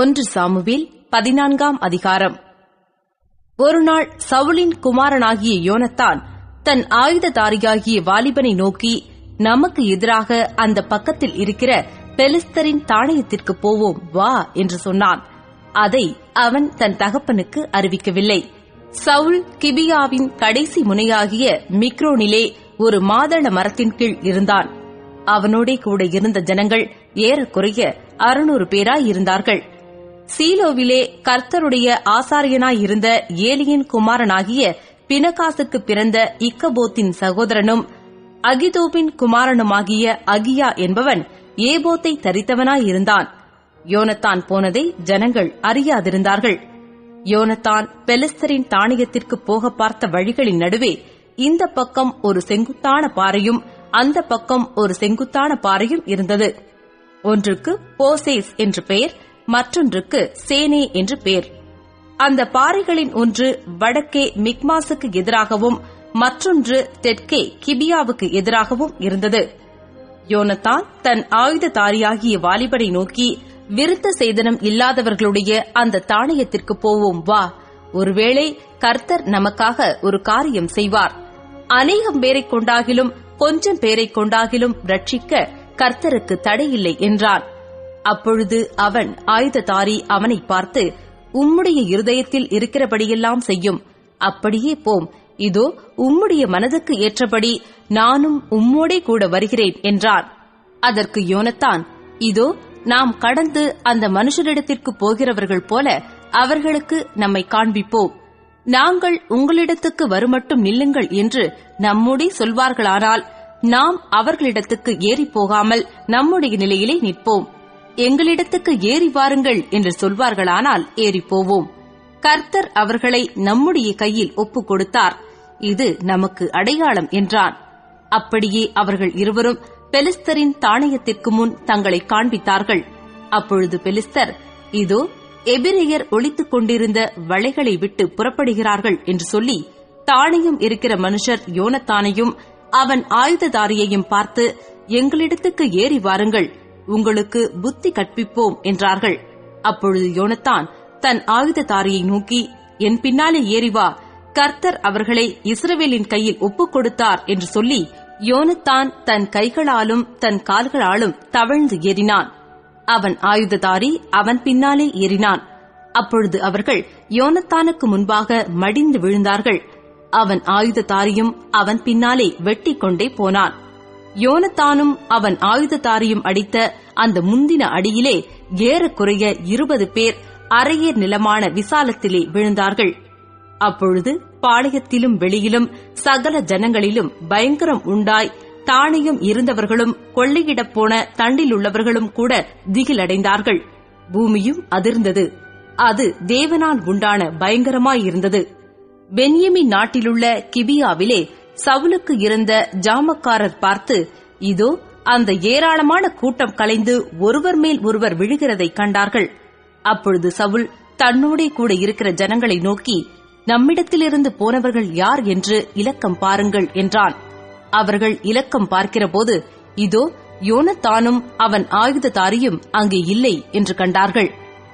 ஒன்று சாமுவேல் பதினான்காம் அதிகாரம். ஒருநாள் சவுலின் குமாரனாகிய யோனத்தான் தன் ஆயுததாரியாகிய வாலிபனை நோக்கி நமக்கு எதிராக அந்த பக்கத்தில் இருக்கிற பெலிஸ்தரின் தானியத்திற்கு போவோம் வா என்று சொன்னான். அதை அவன் தன் தகப்பனுக்கு அறிவிக்கவில்லை. சவுல் கிபியாவின் கடைசி முனையாகிய மிக்ரோனிலே ஒரு மாதள மரத்தின் கீழ் இருந்தான். அவனோடே கூட இருந்த ஜனங்கள் ஏறக்குறைய அறுநூறு பேராய் இருந்தார்கள். சீலோவிலே கர்த்தருடைய ஆசாரியனாயிருந்த ஏலியின் குமாரனாகிய பினகாசுக்கு பிறந்த இக்கபோத்தின் சகோதரனும் அகிதோபின் குமாரனுமாகிய அகியா என்பவன் ஏபோத்தை தரித்தவனாயிருந்தான். யோனத்தான் போனதை ஜனங்கள் அறியாதிருந்தார்கள். யோனத்தான் பெலிஸ்தரின் தானியத்திற்கு போக பார்த்த வழிகளின் நடுவே இந்த பக்கம் ஒரு செங்குத்தான பாறையும் அந்த பக்கம் ஒரு செங்குத்தான பாறையும் இருந்தது. ஒன்றுக்கு போசேஸ் என்று பெயர் மற்றொன்றுக்கு சேனே என்று பெயர் அந்த பாறைகளின் ஒன்று வடக்கே மிக்மாசுக்கு எதிராகவும் மற்றொன்று தெற்கே கிபியாவுக்கு எதிராகவும் இருந்தது. யோனத்தான் தன் ஆயுததாரியாகிய வாலிபனை நோக்கி விருத்த சேதனம் இல்லாதவர்களுடைய அந்த தானியத்திற்கு போவோம் வா. ஒருவேளை கர்த்தர் நமக்காக ஒரு காரியம் செய்வார். அநேகம் பேரைக் கொண்டாகிலும் கொஞ்சம் பேரைக் கொண்டாகிலும் ரட்சிக்க கர்த்தருக்கு தடையில்லை என்றான். அப்பொழுது அவன் ஆயுததாரி அவனை பார்த்து உம்முடைய இருதயத்தில் இருக்கிறபடியெல்லாம் செய்யும். அப்படியே போம் இதோ உம்முடைய மனதுக்கு ஏற்றபடி நானும் உம்மோடே கூட வருகிறேன் என்றான் அதற்கு யோனத்தான் இதோ நாம் கடந்து அந்த மனுஷரிடத்திற்கு போகிறவர்கள் போல அவர்களுக்கு நம்மை காண்பிப்போம். நாங்கள் உங்களிடத்துக்கு வருமட்டும் நில்லுங்கள் என்று நம்முடைய சொல்வார்களானால் நாம் அவர்களிடத்துக்கு ஏறி போகாமல் நம்முடைய நிலையிலே நிற்போம். எங்களிடத்துக்கு ஏறி வாருங்கள் என்று சொல்வார்களானால் ஏறிப்போவோம். போவோம் கர்த்தர் அவர்களை நம்முடைய கையில் ஒப்புக் கொடுத்தார். இது நமக்கு அடையாளம் என்றான். அப்படியே அவர்கள் இருவரும் பெலிஸ்தரின் தானயத்திற்கு முன் தங்களை காண்பித்தார்கள். அப்பொழுது பெலிஸ்தர் இதோ எபிரேயர் ஒழித்துக் கொண்டிருந்த வளைகளை விட்டு புறப்படுகிறார்கள் என்று சொல்லி தாணையும் இருக்கிற மனுஷர் யோனத்தானையும் அவன் ஆயுததாரியையும் பார்த்து எங்களிடத்துக்கு ஏறி வாருங்கள். உங்களுக்கு புத்தி கற்பிப்போம் என்றார்கள். அப்பொழுது யோனத்தான் தன் ஆயுததாரியை நோக்கி என் பின்னாலே ஏறி வா. கர்த்தர் அவர்களை இஸ்ரவேலின் கையில் ஒப்புக் கொடுத்தார் என்று சொல்லி யோனத்தான் தன் கைகளாலும் தன் கால்களாலும் தவழ்ந்து ஏறினான். அவன் ஆயுததாரி அவன் பின்னாலே ஏறினான். அப்பொழுது அவர்கள் யோனத்தானுக்கு முன்பாக மடிந்து விழுந்தார்கள். அவன் ஆயுததாரியும் அவன் பின்னாலே வெட்டி கொண்டே போனான். யோனத்தானும் அவன் ஆயுததாரியும் அடித்த அந்த முந்தின அடியிலே ஏறக்குறைய இருபது பேர் அரையர் நிலமான விசாலத்திலே விழுந்தார்கள். அப்பொழுது பாளையத்திலும் வெளியிலும் சகல ஜனங்களிலும் பயங்கரம் உண்டாய் தானியம் இருந்தவர்களும் கொள்ளையிடப் போன தண்டில் உள்ளவர்களும் கூட திகிலடைந்தார்கள். பூமியும் அதிர்ந்தது. அது தேவனால் உண்டான பயங்கரமாயிருந்தது. பென்யமின் நாட்டிலுள்ள கிபியாவிலே சவுலுக்கு இருந்த ஜாமக்காரர் பார்த்து இதோ அந்த ஏராளமான கூட்டம் கலைந்து ஒருவர் மேல் ஒருவர் விழுகிறதை கண்டார்கள். அப்பொழுது சவுல் தன்னோடே கூட இருக்கிற ஜனங்களை நோக்கி நம்மிடத்திலிருந்து போனவர்கள் யார் என்று இலக்கம் பாருங்கள் என்றான். அவர்கள் இலக்கம் பார்க்கிறபோது இதோ யோனத்தானும் அவன் ஆயுததாரியும் அங்கே இல்லை என்று கண்டார்கள்.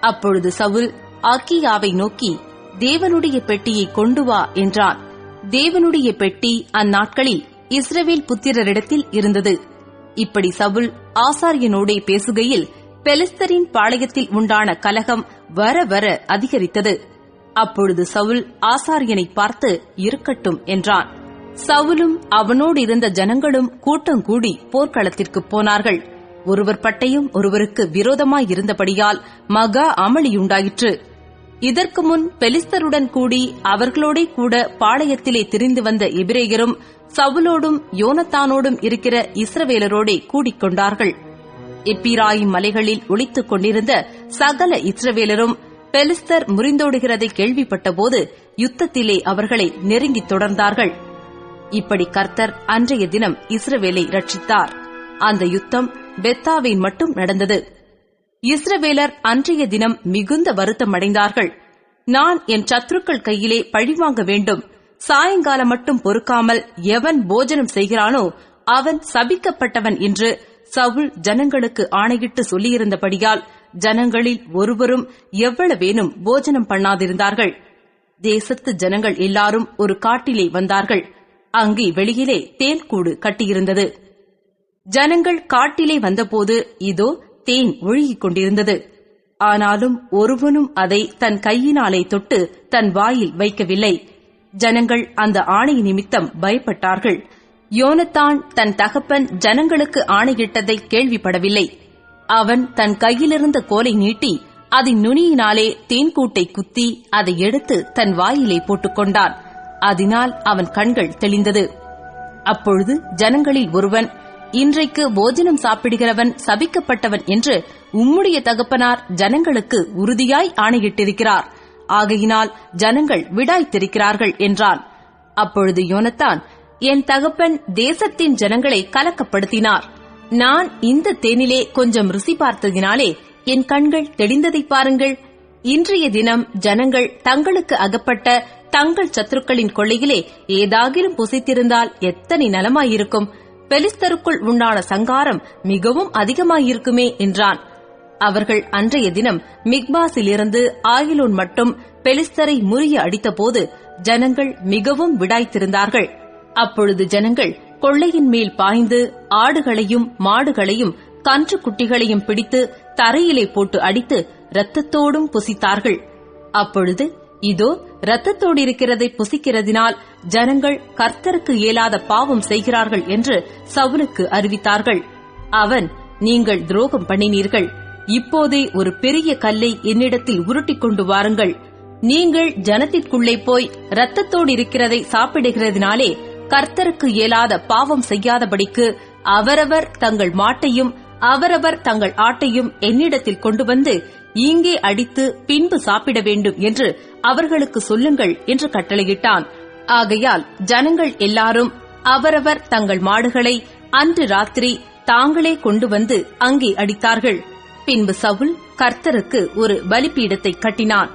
அப்பொழுது சவுல் ஆக்கியாவை நோக்கி தேவனுடைய பெட்டியை கொண்டு வா என்றான். தேவனுடைய பெட்டி அந்நாட்களில் இஸ்ரவேல் புத்திரரிடத்தில் இருந்தது. இப்படி சவுல் ஆசாரியனோடே பேசுகையில் பெலிஸ்தரின் பாளையத்தில் உண்டான கலகம் வர வர அதிகரித்தது. அப்பொழுது சவுல் ஆசாரியனை பார்த்து இருக்கட்டும் என்றான். சவுலும் அவனோடு இருந்த ஜனங்களும் கூட்டம் கூடி போர்க்களத்திற்கு போனார்கள். ஒருவர் பட்டையும் ஒருவருக்கு விரோதமாயிருந்தபடியால் மகா அமளியுண்டாயிற்று. இதற்கு முன் பெலிஸ்தருடன் கூடி அவர்களோடே கூட பாளையத்திலே திரிந்து வந்த எபிரேயரும் சவுலோடும் யோனத்தானோடும் இருக்கிற இஸ்ரவேலரோடே கூடிக்கொண்டார்கள் எப்பிராயும் மலைகளில் ஒளித்துக் கொண்டிருந்த சகல இஸ்ரவேலரும் பெலிஸ்தர் முறிந்தோடுகிறதை கேள்விப்பட்டபோது யுத்தத்திலே அவர்களை நெருங்கித் தொடர்ந்தார்கள். இப்படி கர்த்தர் அன்றைய தினம் இஸ்ரவேலை ரட்சித்தார் அந்த யுத்தம் பெத்தாவின் மட்டும் நடந்தது. இஸ்ரவேலர் அன்றைய தினம் மிகுந்த வருத்தம் அடைந்தார்கள் நான் என் சத்துருக்கள் கையிலே பழிவாங்க வேண்டும். சாயங்காலம் மட்டும் பொறுக்காமல் எவன் போஜனம் செய்கிறானோ அவன் சபிக்கப்பட்டவன் என்று சவுல் ஜனங்களுக்கு ஆணையிட்டு சொல்லியிருந்தபடியால் ஜனங்களில் ஒருவரும் எவ்வளவேனும் போஜனம் பண்ணாதிருந்தார்கள். தேசத்து ஜனங்கள் எல்லாரும் ஒரு காட்டிலே வந்தார்கள். அங்கே வெளியிலே தேன்கூடு கட்டியிருந்தது. ஜனங்கள் காட்டிலே வந்தபோது இதோ தேன் ஒழுகிக் கொண்டிருந்தது ஆனாலும் ஒருவனும் அதை தன் கையினாலே தொட்டு தன் வாயில் வைக்கவில்லை. ஜனங்கள் அந்த ஆணை நிமித்தம் பயப்பட்டார்கள். யோனத்தான் தன் தகப்பன் ஜனங்களுக்கு ஆணையிட்டதை கேள்விப்படவில்லை. அவன் தன் கையிலிருந்த கோலை நீட்டி அதன் நுனியினாலே தேன்கூட்டை குத்தி அதை எடுத்து தன் வாயிலே போட்டுக்கொண்டான். அதனால் அவன் கண்கள் தெளிந்தது. அப்பொழுது ஜனங்களில் ஒருவன் இன்றைக்கு போஜனம் சாப்பிடுகிறவன் சபிக்கப்பட்டவன் என்று உம்முடைய தகப்பனார் ஜனங்களுக்கு உறுதியாய் ஆணையிட்டிருக்கிறார். ஆகையினால் ஜனங்கள் விடாய்த்திருக்கிறார்கள் என்றான். அப்பொழுது யோனத்தான் என் தகப்பன் தேசத்தின் ஜனங்களை கலக்கப்படுத்தினார். நான் இந்த தேனிலே கொஞ்சம் ருசி பார்த்ததினாலே என் கண்கள் தெளிந்ததை பாருங்கள். இன்றைய தினம் ஜனங்கள் தங்களுக்கு அகப்பட்ட தங்கள் சத்துருக்களின் கொள்ளையிலே ஏதாகிலும் புசித்திருந்தால் எத்தனை நலமாயிருக்கும்? பெலிஸ்தருக்குள் உண்டான சங்காரம் மிகவும் அதிகமாயிருக்குமே என்றான். அவர்கள் அன்றைய தினம் மிக்பாஸிலிருந்து ஆயிலோன் மட்டும் பெலிஸ்தரை முறிய அடித்தபோது ஜனங்கள் மிகவும் விடாய்த்திருந்தார்கள். அப்பொழுது ஜனங்கள் கொள்ளையின் மேல் பாய்ந்து ஆடுகளையும் மாடுகளையும் கன்று குட்டிகளையும் பிடித்து தரையிலே போட்டு அடித்து இரத்தத்தோடும் புசித்தார்கள். அப்பொழுது இதோ இரத்தத்தோடு இருக்கிறதை புசிக்கிறதினால் ஜனங்கள் கர்த்தருக்கு இயலாத பாவம் செய்கிறார்கள் என்று சவுலுக்கு அறிவித்தார்கள். அவன் நீங்கள் துரோகம் பண்ணினீர்கள். இப்போதே ஒரு பெரிய கல்லை என்னிடத்தில் உருட்டிக் கொண்டு வாருங்கள். நீங்கள் ஜனத்திற்குள்ளே போய் ரத்தத்தோடு இருக்கிறதை சாப்பிடுகிறதினாலே கர்த்தருக்கு இயலாத பாவம் செய்யாதபடிக்கு அவரவர் தங்கள் மாட்டையும் அவரவர் தங்கள் ஆட்டையும் என்னிடத்தில் கொண்டு வந்து இங்கே அடித்து பின்பு சாப்பிட வேண்டும் என்று அவர்களுக்கு சொல்லுங்கள் என்று கட்டளையிட்டான். ஆகையால் ஜனங்கள் எல்லாரும் அவரவர் தங்கள் மாடுகளை அன்று ராத்திரி தாங்களே கொண்டு வந்து அங்கே அடித்தார்கள். பின்பு சவுல் கர்த்தருக்கு ஒரு பலிப்பீடத்தை கட்டினான்.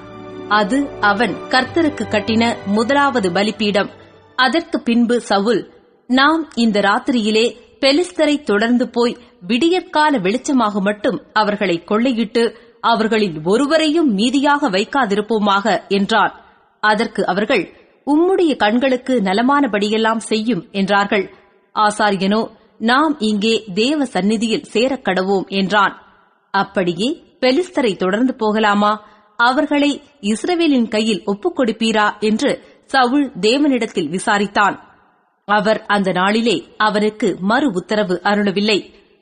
அது அவன் கர்த்தருக்கு கட்டின முதலாவது பலிப்பீடம் அதற்கு பின்பு சவுல் நாம் இந்த ராத்திரியிலே பெலிஸ்தரை தொடர்ந்து போய் விடியற்கால வெளிச்சமாக மட்டும் அவர்களை கொள்ளையிட்டு அவர்களில் ஒருவரையும் மீதியாக வைக்காதிருப்போமாக என்றான். அதற்கு அவர்கள் உம்முடைய கண்களுக்கு நலமானபடியெல்லாம் செய்யும் என்றார்கள். ஆசாரியனோ நாம் இங்கே தேவ சந்நிதியில் சேரக்கடவோம் என்றான். அப்படியே பெலிஸ்தரை தொடர்ந்து போகலாமா? அவர்களை இஸ்ரவேலின் கையில் ஒப்புக் கொடுப்பீரா? என்று சவுல் தேவனிடத்தில் விசாரித்தான். அவர் அந்த நாளிலே அவனுக்கு மறு உத்தரவு அருளவில்லை.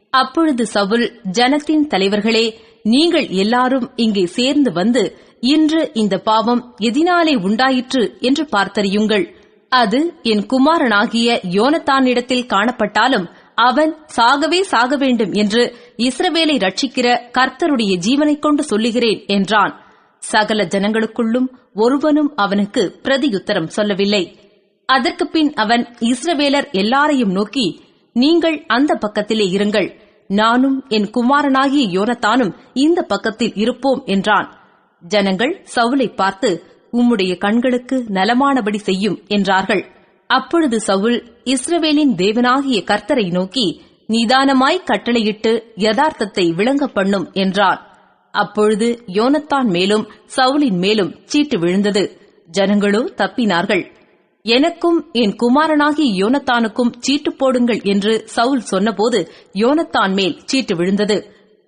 அப்பொழுது சவுல் ஜனத்தின் தலைவர்களே நீங்கள் எல்லாரும் இங்கே சேர்ந்து வந்து இன்று இந்த பாவம் எதினாலே உண்டாயிற்று என்று பார்த்தறியுங்கள். அது என் குமாரனாகிய யோனத்தானிடத்தில் காணப்பட்டாலும் அவன் சாகவே சாக வேண்டும் என்று இஸ்ரவேலை ரட்சிக்கிற கர்த்தருடைய ஜீவனைக் கொண்டு சொல்லுகிறேன் என்றான். சகல ஜனங்களுக்குள்ளும் ஒருவனும் அவனுக்கு பிரதியுத்தரம் சொல்லவில்லை. அதற்கு பின் அவன் இஸ்ரவேலர் எல்லாரையும் நோக்கி நீங்கள் அந்த பக்கத்திலே இருங்கள். நானும் என் குமாரனாகிய யோனத்தானும் இந்த பக்கத்தில் இருப்போம் என்றான். ஜனங்கள் சவுலை பார்த்து உம்முடைய கண்களுக்கு நலமானபடி செய்யும் என்றார்கள். அப்பொழுது சவுல் இஸ்ரவேலின் தேவனாகிய கர்த்தரை நோக்கி நிதானமாய் கட்டளையிட்டு யதார்த்தத்தை விளங்க பண்ணும் என்றான். அப்பொழுது யோனத்தான் மேலும் சவுலின் மேலும் சீட்டு விழுந்தது. ஜனங்களோ தப்பினார்கள். எனக்கும் என் குமாரனாகிய யோனத்தானுக்கும் சீட்டு போடுங்கள் என்று சவுல் சொன்னபோது யோனத்தான் மேல் சீட்டு விழுந்தது.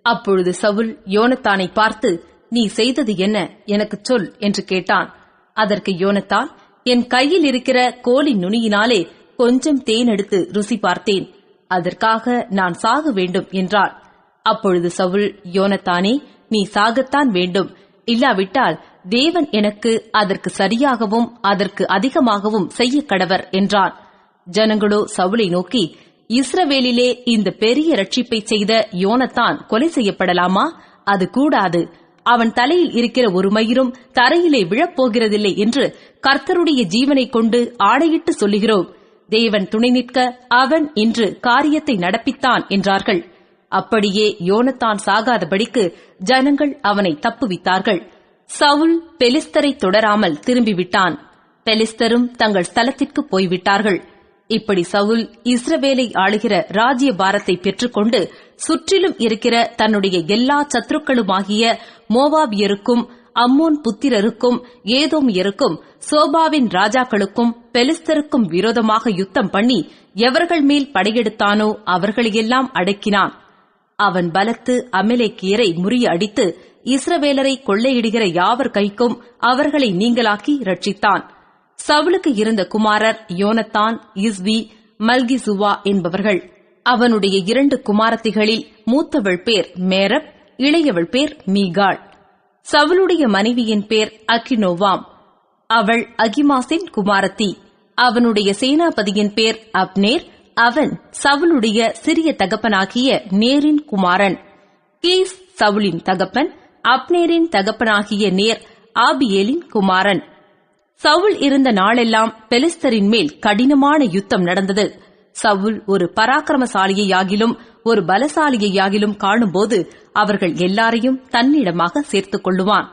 அப்பொழுது சவுல் யோனத்தானை பார்த்து நீ செய்தது என்ன? எனக்குச் சொல் என்று கேட்டான். அதற்கு யோனத்தான் என் கையில் இருக்கிற கோலின் நுனியினாலே கொஞ்சம் தேன் எடுத்து ருசி பார்த்தேன். அதற்காக நான் சாக வேண்டும் என்றான் அப்பொழுது சவுல் யோனத்தானே நீ சாகத்தான் வேண்டும். இல்லாவிட்டால் தேவன் எனக்கு அதற்கு சரியாகவும் அதற்கு அதிகமாகவும் செய்ய கடவர் என்றான். ஜனங்களோ சவுளை நோக்கி இஸ்ரவேலிலே இந்த பெரிய ரட்சிப்பை செய்த யோனத்தான் கொலை செய்யப்படலாமா? அது கூடாது. அவன் தலையில் இருக்கிற ஒரு மயிரும் தரையிலே விழப்போகிறதில்லை என்று கர்த்தருடைய ஜீவனைக் கொண்டு ஆணையிட்டு சொல்லுகிறோம். தேவன் துணை நிற்க அவன் இன்று காரியத்தை நடப்பித்தான் என்றார்கள். அப்படியே யோனத்தான் சாகாதபடிக்கு ஜனங்கள் அவனை தப்புவித்தார்கள். சவுல் பெலிஸ்தரை தொடராமல் திரும்பிவிட்டான். பெலிஸ்தரும் தங்கள் ஸ்தலத்திற்கு போய்விட்டார்கள். இப்படி சவுல் இஸ்ரவேலை ஆளுகிற ராஜ்ய பாரத்தை பெற்றுக்கொண்டு சுற்றிலும் இருக்கிற தன்னுடைய எல்லா சத்துருக்களுமாகிய மோவாபியருக்கும் அம்மோன் புத்திரருக்கும் ஏதோமியருக்கும் சோபாவின் ராஜாக்களுக்கும் பெலிஸ்தருக்கும் விரோதமாக யுத்தம் பண்ணி எவர்கள் மேல் படையெடுத்தானோ அவர்களையெல்லாம் அடக்கினான். அவன் பலத்து அமலேக்கியரை முறியடித்து இஸ்ரவேலரை கொள்ளையிடுகிற யாவர் கைக்கும் அவர்களை நீங்களாக்கி ரட்சித்தான். சவுலுக்கு இருந்த குமாரர் யோனத்தான் இஸ்வி மல்கிசுவா என்பவர்கள். அவனுடைய இரண்டு குமாரத்திகளில் மூத்தவள் பேர் மேரப் இளையவள் பேர் மீகாள். சவுளுடைய மனைவியின் பேர் அக்கினோவாம் அவள் அகிமாசின் குமாரத்தி. அவனுடைய சேனாபதியின் பேர் அப்னேர். அவன் சவுளுடைய சிறிய தகப்பனாகிய நேரின் குமாரன். கீஸ் சவுலின் தகப்பன் அப்னேரின் தகப்பனாகிய நேர் ஆபியேலின் குமாரன். சவுல் இருந்த நாளெல்லாம் பெலிஸ்தரின் மேல் கடினமான யுத்தம் நடந்தது. சவுல் ஒரு பராக்கிரமசாலியையாகிலும் ஒரு பலசாலியையாகிலும் காணும்போது அவர்கள் எல்லாரையும் தன்னிடமாக சேர்த்துக் கொள்ளுவான்.